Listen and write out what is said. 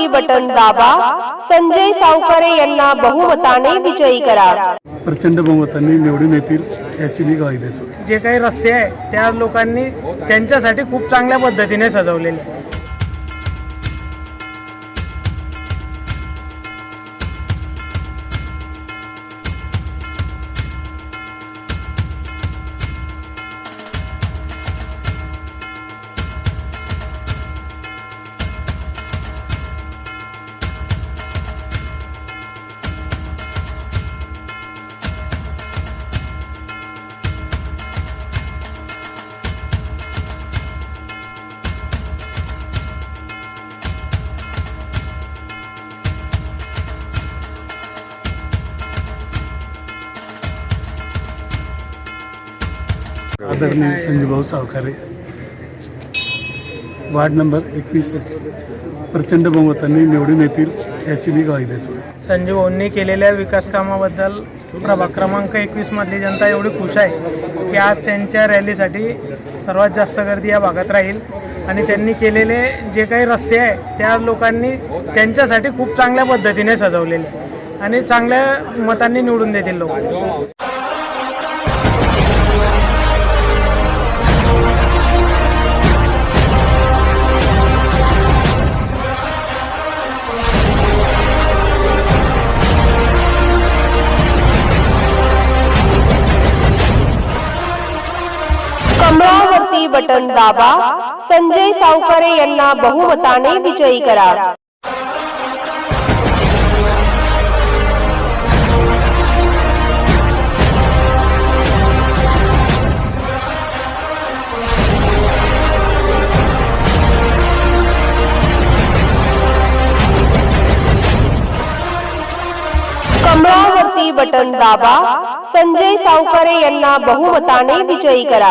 कमळावरती button दाबा. संजय सावकारे यांना बहुमताने विजयी करा. प्रचंड बहुमतांनी निवडून येतील याची मी ग्वाही देतो. जे काही रस्ते आहे त्या लोकांनी त्यांच्यासाठी खूप चांगल्या पद्धतीने सजवलेले आदरणीय संजूभाऊ सावकारे. वार्ड नंबर एकवीस प्रचंड बहुमतांनी निवडून येतील याची मी ग्वाही देतो. संजीव केलेल्या विकास कामाबद्दल प्रभाग क्रमांक एकवीस मधली जनता एवढी खुश आहे की आज त्यांच्या रॅलीसाठी सर्वात जास्त गर्दी या भागात राहील. आणि त्यांनी केलेले जे काही रस्ते आहे त्या लोकांनी त्यांच्यासाठी खूप चांगल्या पद्धतीने सजवलेले. आणि चांगल्या मतांनी निवडून देतील लोक. कमळावरती बटन दाबा। संजय सावकारे यांना बहुमताने विजयी करा। बटन दाबा। संजय सावकारे यांना बहुमताने विजयी करा।